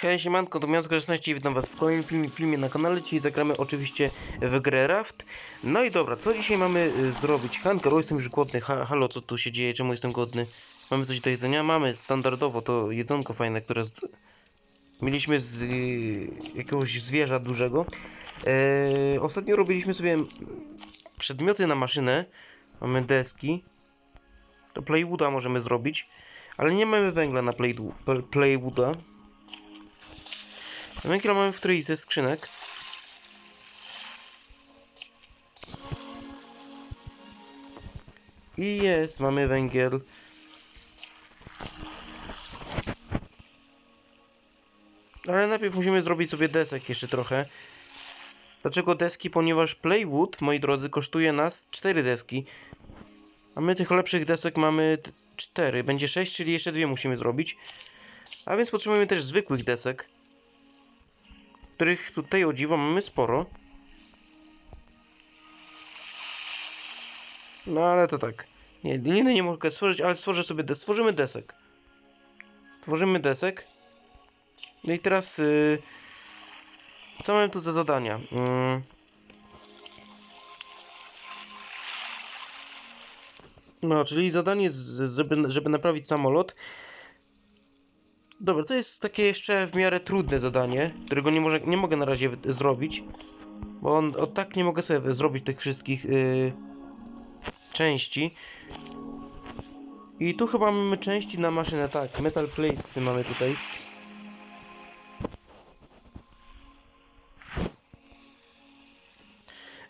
Hej, siemanko, to Miasto Grzeczności, witam was w kolejnym filmie, filmie na kanale. Dzisiaj zagramy oczywiście w grę Raft. No i dobra, co dzisiaj mamy y, zrobić? Hanka, bo jestem już głodny. Ha, halo, co tu się dzieje? Czemu jestem głodny? Mamy coś do jedzenia? Mamy, standardowo, to jedzonko fajne, które z... mieliśmy z y, jakiegoś zwierza dużego. E, ostatnio robiliśmy sobie przedmioty na maszynę. Mamy deski. To playwooda możemy zrobić. Ale nie mamy węgla na play, playwooda. Węgiel mamy w którejś ze skrzynek. I jest, mamy węgiel. Ale najpierw musimy zrobić sobie desek jeszcze trochę. Dlaczego deski? Ponieważ playwood, moi drodzy, kosztuje nas 4 deski. A my tych lepszych desek mamy 4. Będzie 6, czyli jeszcze dwie musimy zrobić. A więc potrzebujemy też zwykłych desek których tutaj o dziwo mamy sporo. No ale to tak. Nie, liny nie mogę stworzyć, ale stworzę sobie, des stworzymy desek. Stworzymy desek. No i teraz, yy, co mamy tu za zadania? Yy. No, czyli zadanie, żeby, żeby naprawić samolot. Dobra, to jest takie jeszcze w miarę trudne zadanie, którego nie, może, nie mogę na razie zrobić. Bo on, o tak nie mogę sobie zrobić tych wszystkich yy, części. I tu chyba mamy części na maszynę, tak, metal plates mamy tutaj.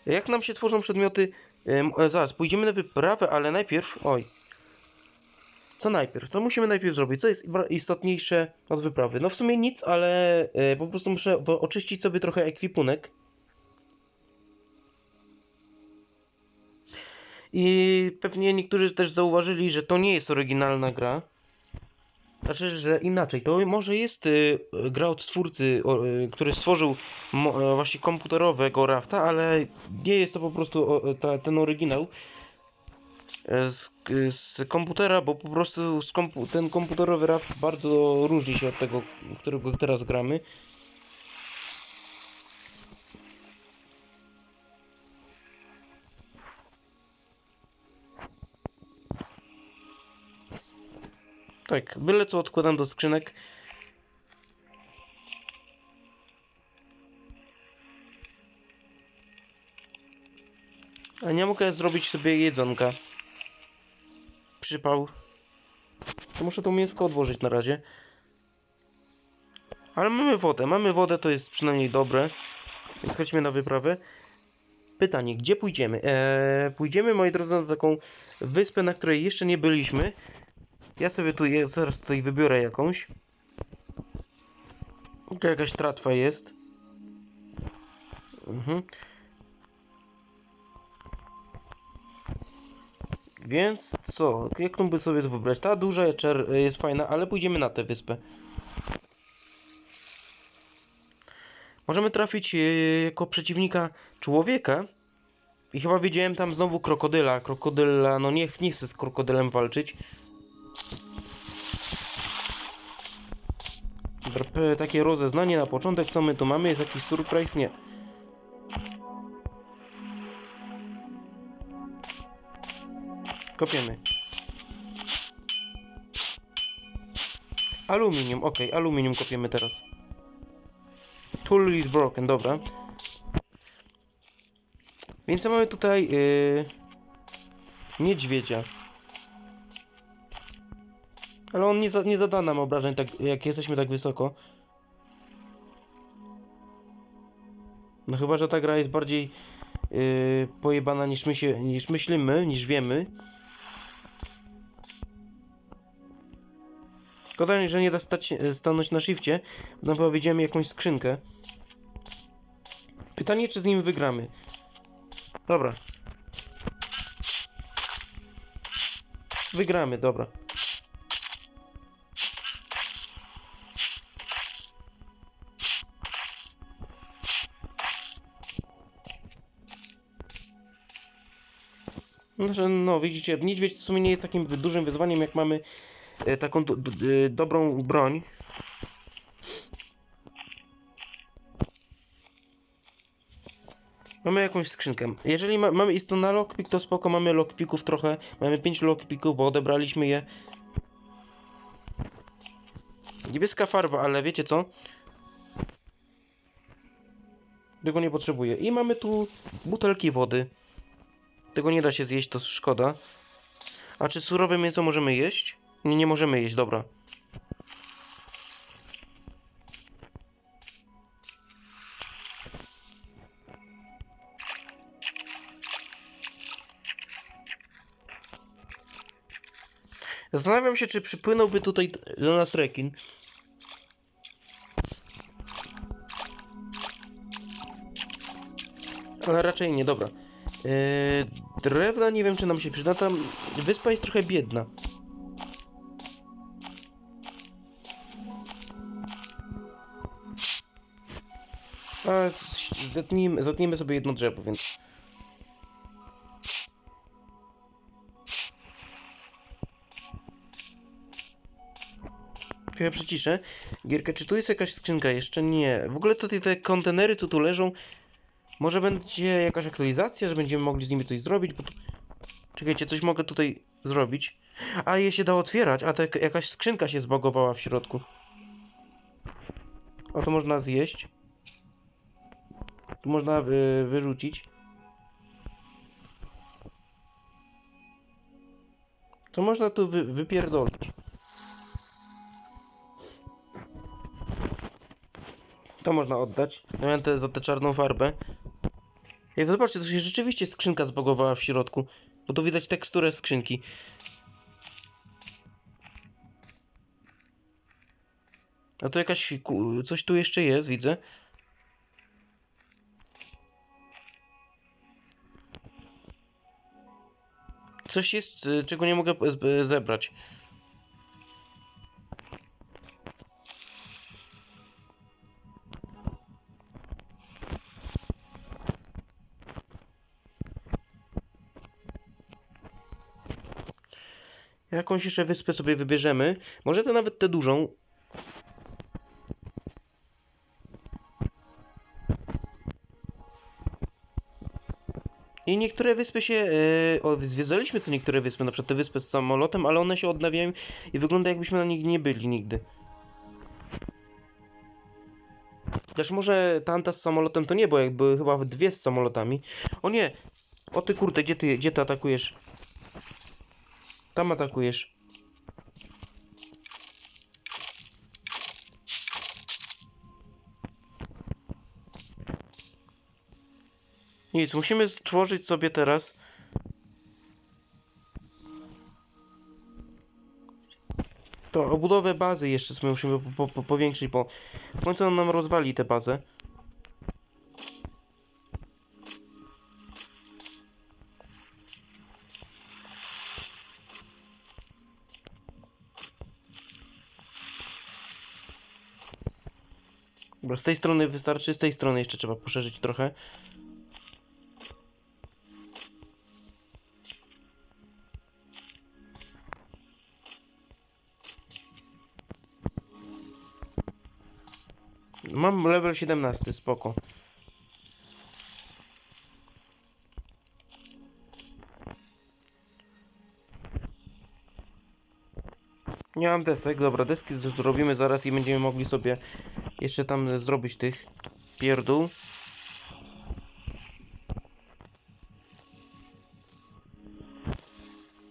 Jak nam się tworzą przedmioty? Yy, zaraz, pójdziemy na wyprawę, ale najpierw... Oj, co najpierw? Co musimy najpierw zrobić? Co jest istotniejsze od wyprawy? No w sumie nic, ale y, po prostu muszę oczyścić sobie trochę ekwipunek. I pewnie niektórzy też zauważyli, że to nie jest oryginalna gra. Znaczy, że inaczej, to może jest y, gra od twórcy, o, y, który stworzył mo, właśnie komputerowego Rafta, ale nie jest to po prostu o, ta, ten oryginał z, z komputera, bo po prostu kompu ten komputerowy raft bardzo różni się od tego, którego teraz gramy. Tak, byle co odkładam do skrzynek. A nie mogę zrobić sobie jedzonka przypał. To muszę to mięsko odłożyć na razie. Ale mamy wodę. Mamy wodę, to jest przynajmniej dobre. Więc chodźmy na wyprawę. Pytanie, gdzie pójdziemy? Eee, pójdziemy, moi drodzy, na taką wyspę, na której jeszcze nie byliśmy. Ja sobie tu je, zaraz tutaj wybiorę jakąś. Jakaś tratwa jest. Mhm. Więc co? Jaką by sobie wybrać? Ta duża jest fajna, ale pójdziemy na tę wyspę. Możemy trafić e, jako przeciwnika człowieka. I chyba widziałem tam znowu krokodyla. Krokodyla, no nie, nie chcę z krokodylem walczyć. Takie rozeznanie na początek, co my tu mamy? Jest jakiś surprise? Nie. Kopiemy. Aluminium, ok, aluminium kopiemy teraz. Tool is broken, dobra. Więc mamy tutaj yy, niedźwiedzia. Ale on nie, za, nie zada nam obrażeń, tak, jak jesteśmy tak wysoko. No chyba, że ta gra jest bardziej yy, pojebana niż, my się, niż myślimy, niż wiemy. Szkoda, że nie da stać, stanąć na shifcie, bo chyba widziałem jakąś skrzynkę. Pytanie, czy z nim wygramy. Dobra. Wygramy, dobra. Znaczy, no widzicie, niedźwiedź w sumie nie jest takim dużym wyzwaniem, jak mamy E, Y, taką do, do, y, dobrą broń. Mamy jakąś skrzynkę. Jeżeli ma, mamy isto na lockpick, to spoko, mamy lockpicków trochę. Mamy 5 lockpicków, bo odebraliśmy je. Niebieska farba, ale wiecie co? Tego nie potrzebuję. I mamy tu butelki wody. Tego nie da się zjeść, to szkoda. A czy surowe mięso możemy jeść? Nie, nie możemy jeść, dobra. Zastanawiam się, czy przypłynąłby tutaj do nas rekin. Ale raczej nie, dobra. Yy, drewna nie wiem, czy nam się przyda. Tam wyspa jest trochę biedna. A zetnijmy, zetniemy sobie jedno drzewo, więc... Ja przyciszę. Gierka, czy tu jest jakaś skrzynka jeszcze? Nie. W ogóle tutaj te kontenery, co tu leżą, może będzie jakaś aktualizacja, że będziemy mogli z nimi coś zrobić, bo tu... Czekajcie, coś mogę tutaj zrobić. A, je się da otwierać, a jak- jakaś skrzynka się zbagowała w środku. O, to można zjeść. Tu można wy, wyrzucić. Co można tu wy, wypierdolić? To można oddać. Miałem te, za tę czarną farbę. Ej, zobaczcie, to się rzeczywiście skrzynka zbagowała w środku. Bo tu widać teksturę skrzynki. A to jakaś... coś tu jeszcze jest, widzę. Coś jest, y, czego nie mogę z- zebrać. Jakąś jeszcze wyspę sobie wybierzemy. Może to nawet tę dużą. I niektóre wyspy się. Yy, zwiedzaliśmy co niektóre wyspy, na przykład te wyspy z samolotem, ale one się odnawiają i wygląda jakbyśmy na nich nie byli nigdy. Też może tamta z samolotem to nie, bo jak były chyba dwie z samolotami. O nie! O ty kurde, gdzie ty, gdzie ty atakujesz? Tam atakujesz. Nic, musimy stworzyć sobie teraz. To obudowę bazy jeszcze sobie musimy po, po, powiększyć, bo w końcu on nam rozwali tę bazę. Z tej strony wystarczy, z tej strony jeszcze trzeba poszerzyć trochę. Mam level 17, spoko. Nie mam desek, dobra, deski zrobimy zaraz i będziemy mogli sobie jeszcze tam zrobić tych pierdół.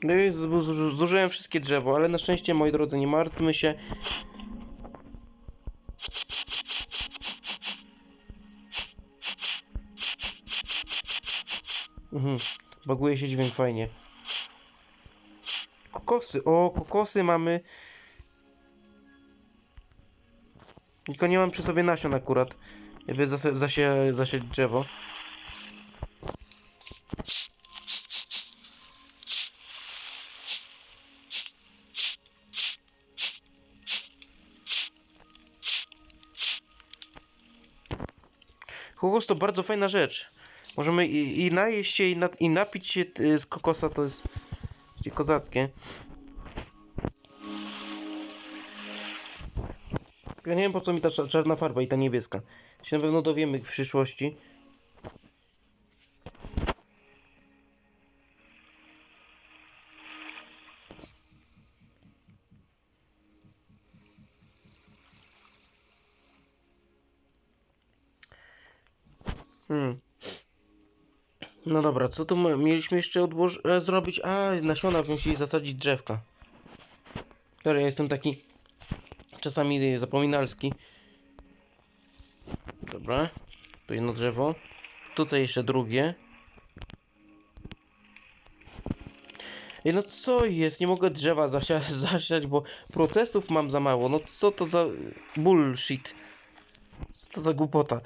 No i zużyłem wszystkie drzewo, ale na szczęście, moi drodzy, nie martwmy się. Baguje się dźwięk fajnie. Kokosy, o, kokosy mamy. Tylko nie mam przy sobie nasion akurat, zase- zasie, drzewo. Kokos to bardzo fajna rzecz. Możemy i, i najeść się i, na, i napić się z kokosa, to jest kozackie. Ja nie wiem po co mi ta czarna farba i ta niebieska. Się na pewno dowiemy w przyszłości. Hmm. No dobra, co tu my, mieliśmy jeszcze odłoż e, zrobić? A, nasiona wziąć i zasadzić drzewka. Dobra, ja jestem taki czasami zapominalski. Dobra, tu jedno drzewo. Tutaj jeszcze drugie. Ej, no co jest? Nie mogę drzewa zasia zasiać, bo procesów mam za mało. No co to za bullshit? Co to za głupota?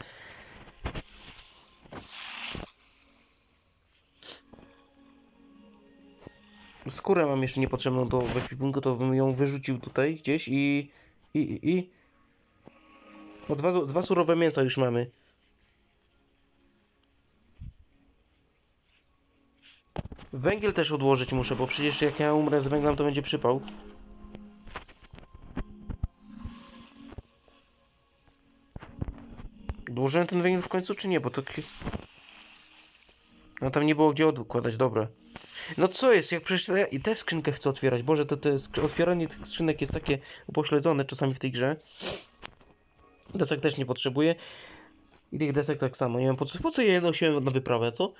Skórę mam jeszcze niepotrzebną do ekwipunku, to bym ją wyrzucił tutaj gdzieś i... i... i... O, dwa, dwa surowe mięsa już mamy. Węgiel też odłożyć muszę, bo przecież jak ja umrę z węglem, to będzie przypał. Odłożyłem ten węgiel w końcu, czy nie? Bo to... No tam nie było gdzie odkładać, dobra. No co jest, jak przecież i tę skrzynkę chcę otwierać. Boże, to, to jest, otwieranie tych skrzynek jest takie upośledzone czasami w tej grze. Desek też nie potrzebuję. I tych desek tak samo. Nie wiem po co, po co je nosiłem na wyprawę, co?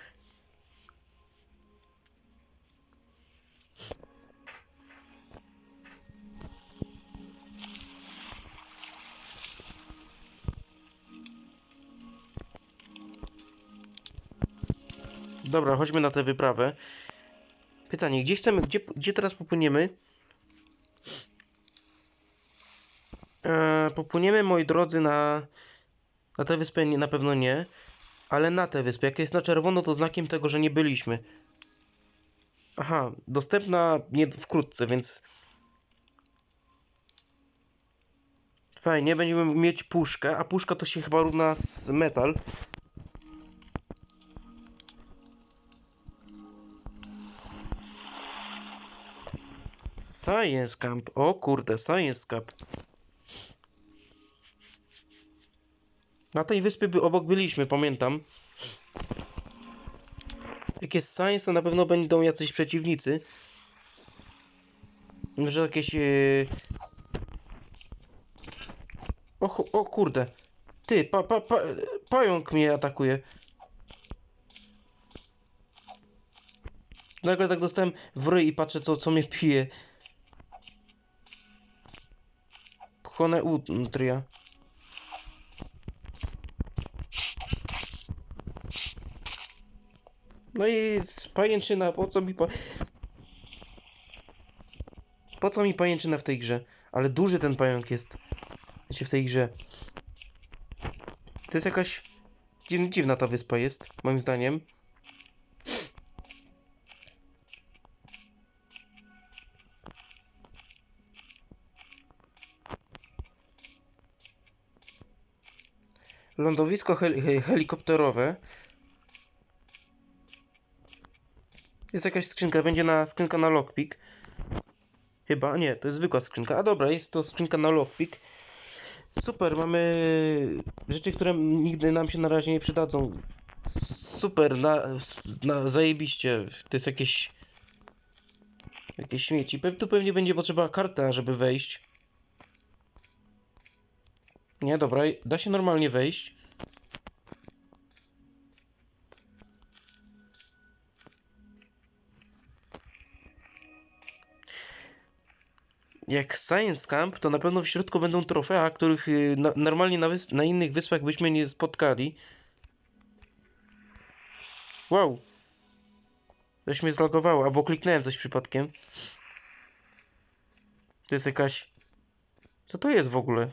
Dobra, chodźmy na tę wyprawę. Pytanie, gdzie chcemy, gdzie, gdzie teraz popłyniemy? Eee, popłyniemy, moi drodzy, na, na tę wyspę nie, na pewno nie, ale na tę wyspę. Jak jest na czerwono, to znakiem tego, że nie byliśmy. Aha, dostępna nie wkrótce, więc... Fajnie, będziemy mieć puszkę, a puszka to się chyba równa z metal. Science Camp. O kurde, Science Camp. Na tej wyspie by obok byliśmy, pamiętam. Jak jest Science, to na pewno będą jacyś przeciwnicy. Może jakieś... Yy... O, o kurde. Ty, pa, pa, pa, pająk mnie atakuje. Nagle tak dostałem w ryj i patrzę co, co mnie pije. Pchone utria. No i pajęczyna, po co mi pa... Po co mi pajęczyna w tej grze? Ale duży ten pająk jest. Wiecie, w tej grze. To jest jakaś... dziw- Dziwna ta wyspa jest, moim zdaniem. Lądowisko hel he helikopterowe. Jest jakaś skrzynka, będzie na skrzynka na lockpick. Chyba, nie, to jest zwykła skrzynka. A dobra, jest to skrzynka na lockpick. Super, mamy rzeczy, które nigdy nam się na razie nie przydadzą. Super, na, na zajebiście. To jest jakieś jakieś śmieci. Pe tu pewnie będzie potrzeba karta, żeby wejść. Nie, dobra, da się normalnie wejść. Jak Science Camp, to na pewno w środku będą trofea, których y, na, normalnie na, na innych wyspach byśmy nie spotkali. Wow. Coś mnie zlogowało, albo kliknąłem coś przypadkiem. To jest jakaś... Co to jest w ogóle?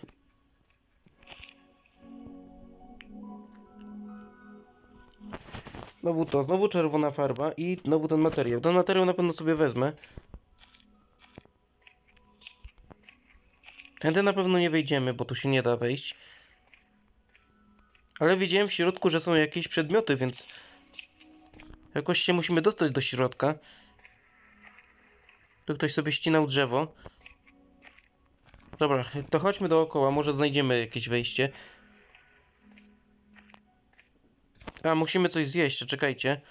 Znowu to, znowu czerwona farba i znowu ten materiał. Ten materiał na pewno sobie wezmę. Tędy na pewno nie wejdziemy, bo tu się nie da wejść. Ale widziałem w środku, że są jakieś przedmioty, więc... Jakoś się musimy dostać do środka. Tu ktoś sobie ścinał drzewo. Dobra, to chodźmy dookoła, może znajdziemy jakieś wejście. A, musimy coś zjeść, czekajcie.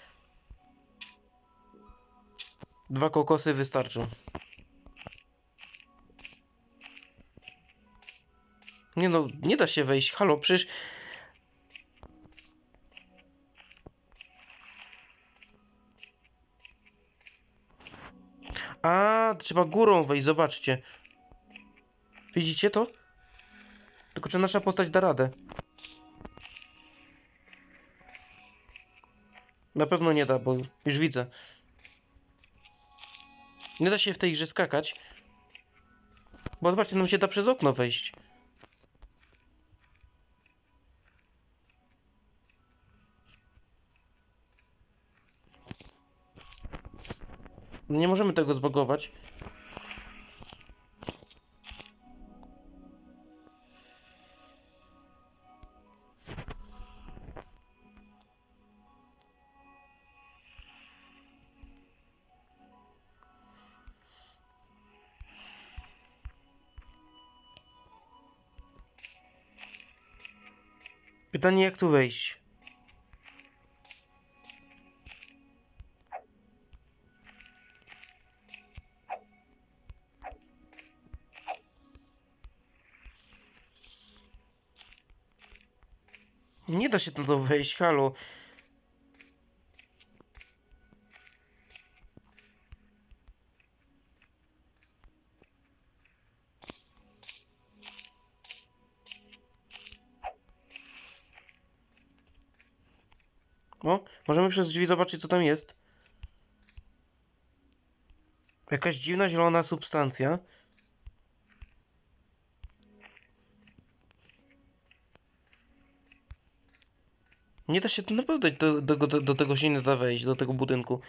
Dwa kokosy wystarczą. Nie no, nie da się wejść. Halo, przecież... A, trzeba górą wejść, zobaczcie. Widzicie to? Tylko czy nasza postać da radę? Na pewno nie da, bo już widzę. Nie da się w tej grze skakać. Bo zobaczcie, nam się da przez okno wejść. Nie możemy tego zbagować. Pytanie, jak tu wejść? Nie da się to wejść, halo. O, możemy przez drzwi zobaczyć, co tam jest. Jakaś dziwna zielona substancja. Nie da się naprawdę do, do, do, do tego się nie da wejść, do tego budynku.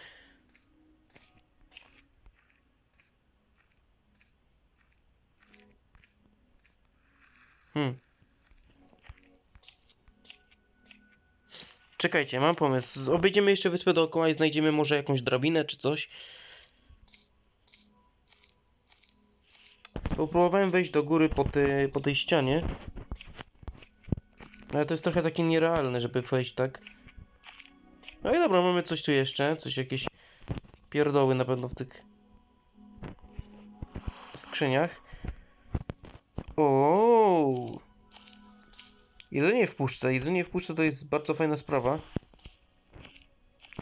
Czekajcie, mam pomysł. Obejdziemy jeszcze wyspę dookoła i znajdziemy może jakąś drabinę czy coś. Bo próbowałem wejść do góry po, ty, po tej ścianie. Ale to jest trochę takie nierealne, żeby wejść tak. No i dobra, mamy coś tu jeszcze. Coś jakieś pierdoły na pewno w tych skrzyniach. O. Jedzenie w puszce. Jedzenie w puszce to jest bardzo fajna sprawa.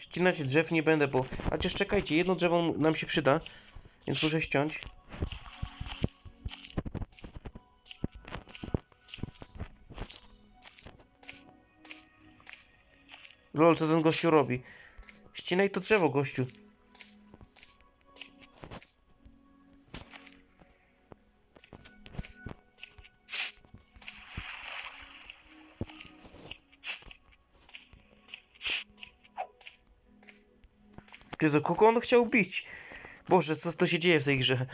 Ścinać drzew nie będę, bo... A chociaż czekajcie, jedno drzewo nam się przyda. Więc muszę ściąć. Lol, co ten gościu robi? Ścinaj to drzewo, gościu. Jezu, kogo on chciał bić? Boże, co to się dzieje w tej grze?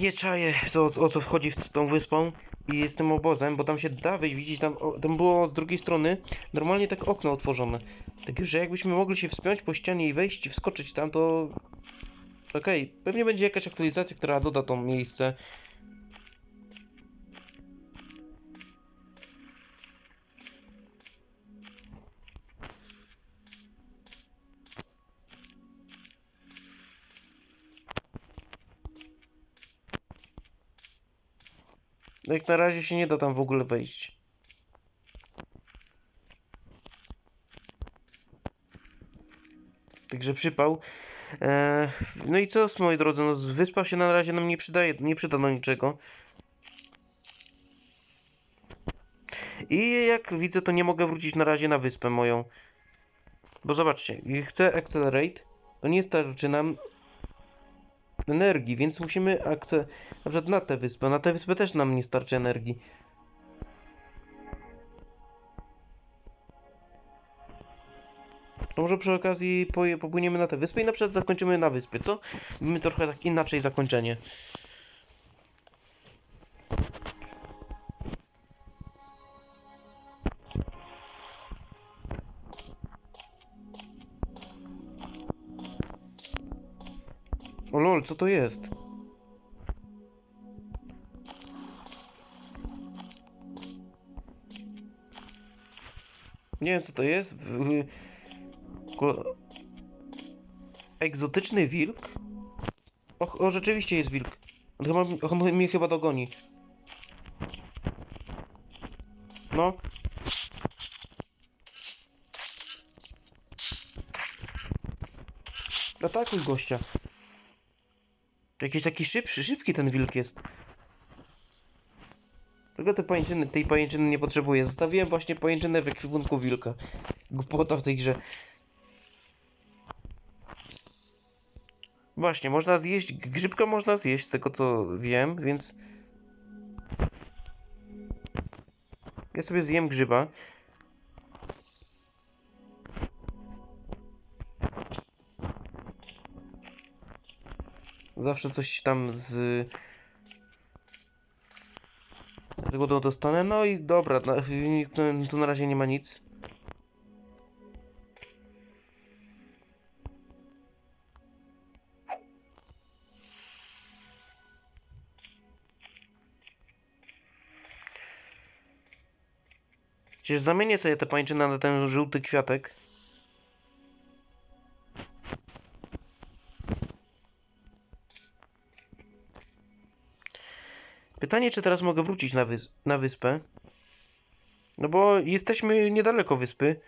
Nie czaję, co, o co wchodzi w tą wyspą i z tym obozem, bo tam się da widzieć, tam, tam było z drugiej strony normalnie tak okno otworzone. Także jakbyśmy mogli się wspiąć po ścianie i wejść i wskoczyć tam, to... Okej, pewnie będzie jakaś aktualizacja, która doda to miejsce. No jak na razie się nie da tam w ogóle wejść. Także przypał. Eee, no i co, moi drodzy, no wyspa się na razie nam nie przydaje, nie przyda do niczego. I jak widzę, to nie mogę wrócić na razie na wyspę moją. Bo zobaczcie, chcę accelerate, to nie starczy nam energii, więc musimy akce... na przykład na tę wyspę. Na tę wyspę też nam nie starczy energii. Może przy okazji popłyniemy na tę wyspę i na przykład zakończymy na wyspie, co? Mamy trochę tak inaczej zakończenie. O lol, co to jest? Nie wiem co to jest. Egzotyczny wilk? O, o, rzeczywiście jest wilk. On, on mnie chyba dogoni. No. Atakuj gościa. Jakiś taki szybszy, szybki ten wilk jest. Tylko te pajęczyny, tej pajęczyny nie potrzebuję. Zostawiłem właśnie pajęczynę w ekwipunku wilka. Głupota w tej grze. Właśnie, można zjeść, grzybka można zjeść, z tego co wiem, więc... Ja sobie zjem grzyba. Zawsze coś tam z... Z tego dostanę, no i dobra, tu na razie nie ma nic. Przecież zamienię sobie tę pańczynę na ten żółty kwiatek. Pytanie, czy teraz mogę wrócić na, wys na wyspę? No bo jesteśmy niedaleko wyspy.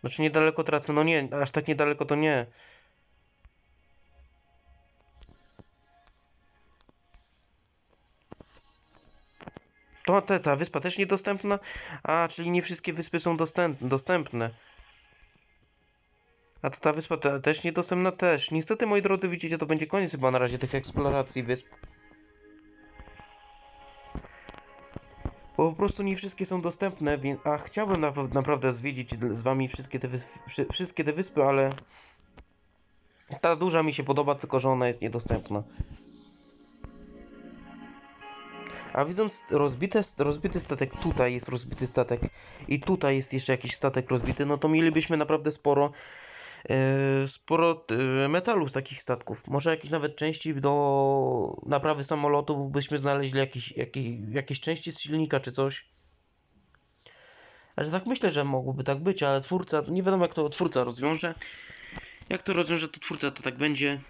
Znaczy niedaleko tracę, no nie, aż tak niedaleko to nie. To te, ta wyspa też niedostępna? A, czyli nie wszystkie wyspy są dostęp dostępne. A to ta wyspa te, też niedostępna? Też. Niestety, moi drodzy, widzicie, to będzie koniec chyba na razie tych eksploracji wysp. Bo po prostu nie wszystkie są dostępne, więc... A chciałbym na, naprawdę zwiedzić z wami wszystkie te, wys wszystkie te wyspy, ale... Ta duża mi się podoba, tylko że ona jest niedostępna. A widząc rozbite, rozbity statek, tutaj jest rozbity statek i tutaj jest jeszcze jakiś statek rozbity, no to mielibyśmy naprawdę sporo e, sporo e, metalu z takich statków. Może jakieś nawet części do naprawy samolotu byśmy znaleźli jakieś, jakieś, jakieś części z silnika czy coś. Ale tak myślę, że mogłoby tak być, ale twórca, nie wiadomo jak to twórca rozwiąże. Jak to rozwiąże, to twórca to tak będzie.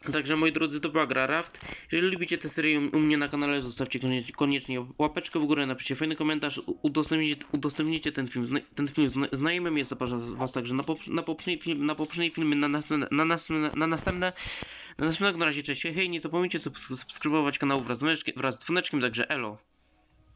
Także moi drodzy, to była gra Raft. Jeżeli lubicie tę serię u mnie na kanale, zostawcie koniecznie, koniecznie łapeczkę w górę, napiszcie fajny komentarz, udostępnijcie, udostępnijcie ten film, ten film zna, znajomym, ja zapraszam was także na, pop, na, poprzednie, film, na poprzednie filmy, na następne, na następne, na następne, na na razie cześć, hej, nie zapomnijcie subskrybować kanału wraz z, wraz z dzwoneczkiem, także elo.